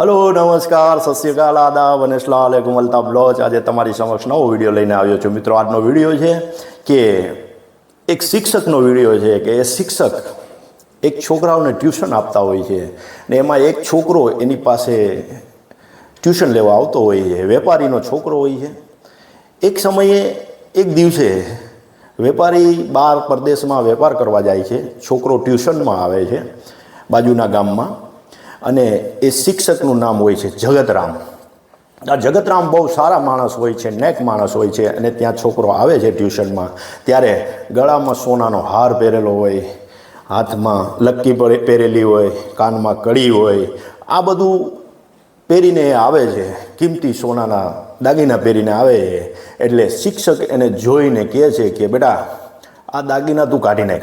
Hello, નમસ્કાર, સત શ્રી અકાલ, આદાબ અને અલ્તાફ બ્લોચ આજે તમારી સમક્ષ નવો વીડિયો લઈને આવ્યો છું. મિત્રો, આજનો વીડિયો છે કે એક શિક્ષકનો વીડિયો છે કે એ શિક્ષક એક છોકરાઓને ટ્યુશન આપતા હોય છે ને એમાં એક છોકરો એની પાસે ટ્યુશન લેવા આવતો હોય છે. વેપારીનો છોકરો હોય છે. એક સમયે, એક દિવસે વેપારી બહાર પરદેશમાં વેપાર કરવા જાય છે. છોકરો ટ્યુશનમાં આવે છે, બાજુના ગામમાં. અને એ શિક્ષકનું નામ હોય છે જગતરામ. આ જગતરામ બહુ સારા માણસ હોય છે, નેક માણસ હોય છે અને ત્યાં છોકરો આવે છે ટ્યુશનમાં. ત્યારે ગળામાં સોનાનો હાર પહેરેલો હોય, હાથમાં લક્કી પહેરેલી હોય, કાનમાં કડી હોય, આ બધું પહેરીને એ આવે છે. કિંમતી સોનાના દાગીના પહેરીને આવે એટલે શિક્ષક એને જોઈને કહે છે કે, બેટા, આ દાગીના તું કાઢી નાખ.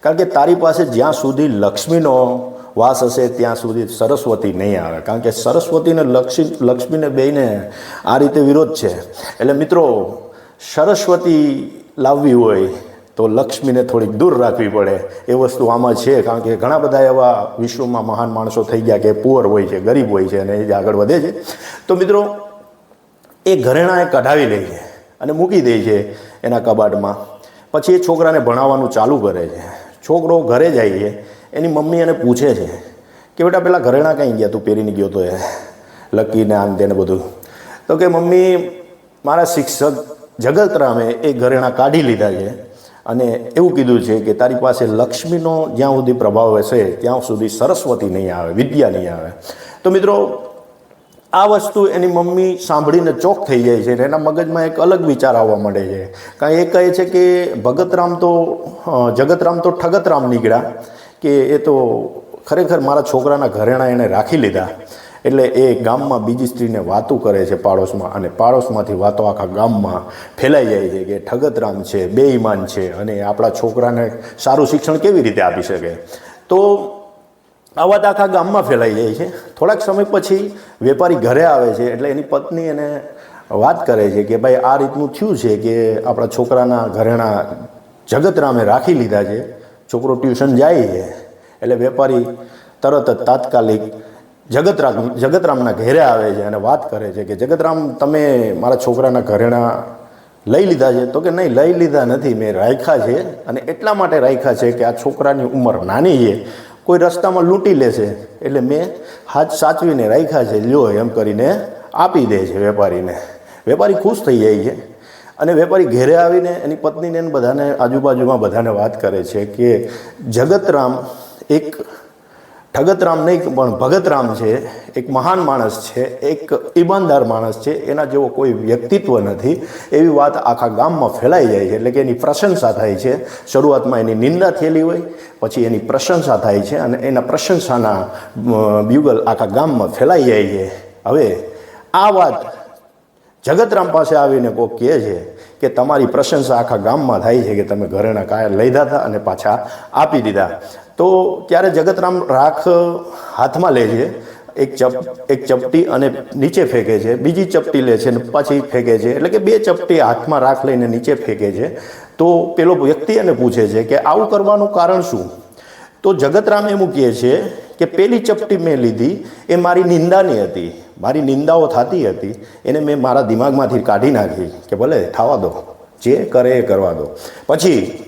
કારણ કે તારી પાસે જ્યાં સુધી લક્ષ્મીનો વાસ હશે ત્યાં સુધી સરસ્વતી નહીં આવે. કારણ કે સરસ્વતીને લક્ષ્મી, લક્ષ્મીને બેને આ રીતે વિરોધ છે. એટલે મિત્રો, સરસ્વતી લાવવી હોય તો લક્ષ્મીને થોડીક દૂર રાખવી પડે. એ વસ્તુ આમાં છે, કારણ કે ઘણા બધા એવા વિશ્વમાં મહાન માણસો થઈ ગયા કે પુઅર હોય છે, ગરીબ હોય છે અને એ જ આગળ વધે છે. તો મિત્રો, એ ઘરેણાએ કઢાવી લે છે અને મૂકી દે છે એના કબાટમાં. પછી એ છોકરાને ભણાવવાનું ચાલુ કરે છે. છોકરો ઘરે જાય છે. એની મમ્મી એને પૂછે છે કે બેટા પેલા ઘરેણાં કઈ ગયા? તું પહેરીને ગયો તો એ લકીને આમ તેને બધું. તો કે મમ્મી, મારા શિક્ષક જગતરામે એ ઘરેણાં કાઢી લીધા છે અને એવું કીધું છે કે તારી પાસે લક્ષ્મીનો જ્યાં સુધી પ્રભાવ હશે, ત્યાં સુધી સરસ્વતી નહીં આવે, વિદ્યા નહીં આવે. તો મિત્રો, આ વસ્તુ એની મમ્મી સાંભળીને ચોક થઈ જાય છે એના મગજમાં એક અલગ વિચાર આવવા માંડે છે. કારણ એ કહે છે કે ભગતરામ તો જગતરામ તો ઠગતરામ નીકળ્યા. કે એ તો ખરેખર મારા છોકરાના ઘરેણા એણે રાખી લીધા. એટલે એ ગામમાં બીજી સ્ત્રીને વાતો કરે છે પાડોશમાં અને પાડોશમાંથી વાતો આખા ગામમાં ફેલાઈ જાય છે કે ઠગતરામ છે, બેઈમાન છે અને આપણા છોકરાને સારું શિક્ષણ કેવી રીતે આપી શકે. તો આ વાત આખા ગામમાં ફેલાઈ જાય છે. થોડાક સમય પછી વેપારી ઘરે આવે છે એટલે એની પત્ની એને વાત કરે છે કે ભાઈ આ રીતનું થયું છે કે આપણા છોકરાના ઘરેણા જગતરામે રાખી લીધા છે. છોકરો ટ્યુશન જાય છે. એટલે વેપારી તરત જ તાત્કાલિક જગતરામ, જગતરામના ઘેરે આવે છે અને વાત કરે છે કે, જગતરામ, તમે મારા છોકરાના ઘરેણા લઈ લીધા છે? તો કે, નહીં, લઈ લીધા નથી. મેં રાખ્યા છે અને એટલા માટે રાખ્યા છે કે આ છોકરાની ઉંમર નાની છે. કોઈ રસ્તામાં લૂંટી લેશે એટલે મેં હાથ સાચવીને રાખ્યા છે. લ્યો એમ કરીને આપી દે છે વેપારીને. વેપારી ખુશ થઈ જાય છે. અને વેપારી ઘેરે આવીને એની પત્નીને બધાને આજુબાજુમાં બધાને વાત કરે છે કે જગતરામ એક ઠગતરામ નહીં, પણ ભગતરામ છે, એક મહાન માણસ છે, એક ઈમાનદાર માણસ છે, એના જેવો કોઈ વ્યક્તિત્વ નથી. એવી વાત આખા ગામમાં ફેલાઈ જાય છે, એટલે કે એની પ્રશંસા થાય છે. શરૂઆતમાં એની નિંદા થયેલી હોય, પછી એની પ્રશંસા થાય છે અને એના પ્રશંસાના બ્યુગલ આખા ગામમાં ફેલાઈ જાય છે. હવે આ વાત જગતરામ પાસે આવીને કોક કહે છે કે તમારી પ્રશંસા આખા ગામમાં થાય છે કે તમે ઘરેણા કાયા લઈ હતા અને પાછા આપી દીધા. તો ત્યારે જગતરામ રાખ હાથમાં લે છે, એક ચપ, એક ચપટી અને નીચે ફેંકે છે, બીજી ચપટી લે છે અને પાછી ફેંકે છે. એટલે કે બે ચપટી હાથમાં રાખ લઈને નીચે ફેંકે છે. તો પેલો વ્યક્તિ એને પૂછે છે કે આવું કરવાનું કારણ શું? તો જગતરામ એમ કહે છે કે પેલી ચપટી મેં લીધી, એ મારી નિંદાની હતી. મારી નિંદાઓ થતી હતી. એને મેં મારા દિમાગમાંથી કાઢી નાખી કે ભલે થવા દો. જે કરે એ કરવા દો. પછી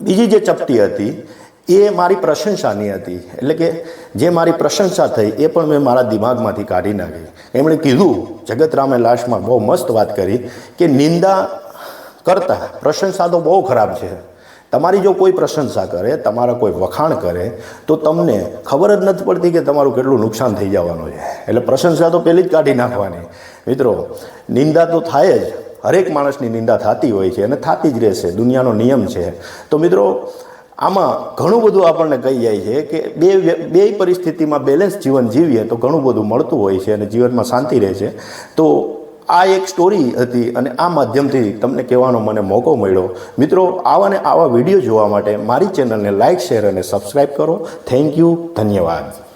બીજી જે ચપટી હતી, એ મારી પ્રશંસાની હતી. એટલે કે જે મારી પ્રશંસા થઈ, એ પણ મેં મારા દિમાગમાંથી કાઢી નાખી. એમણે કીધું જગતરામે લાસ્ટમાં બહુ મસ્ત વાત કરી કે નિંદા કરતાં પ્રશંસા તો બહુ ખરાબ છે. તમારી જો કોઈ પ્રશંસા કરે, તમારા કોઈ વખાણ કરે, તો તમને ખબર જ નથી પડતી કે તમારું કેટલું નુકસાન થઈ જવાનું છે. એટલે પ્રશંસા તો પહેલી જ કાઢી નાખવાની. મિત્રો, નિંદા તો થાય જ. હરેક માણસની નિંદા થતી હોય છે અને થતી જ રહેશે. દુનિયાનો નિયમ છે. તો મિત્રો, આમાં ઘણું બધું આપણને કહી જાય છે કે બે બે પરિસ્થિતિમાં બેલેન્સ જીવન જીવીએ તો ઘણું બધું મળતું હોય છે અને જીવનમાં શાંતિ રહે છે. તો આ એક સ્ટોરી હતી અને આ માધ્યમથી તમને કહેવાનો મને મોકો મળ્યો. મિત્રો, આવા ને આવા વીડિયો જોવા માટે મારી ચેનલને લાઇક શેર અને સબસ્ક્રાઈબ કરો. થેન્ક યુ ધન્યવાદ.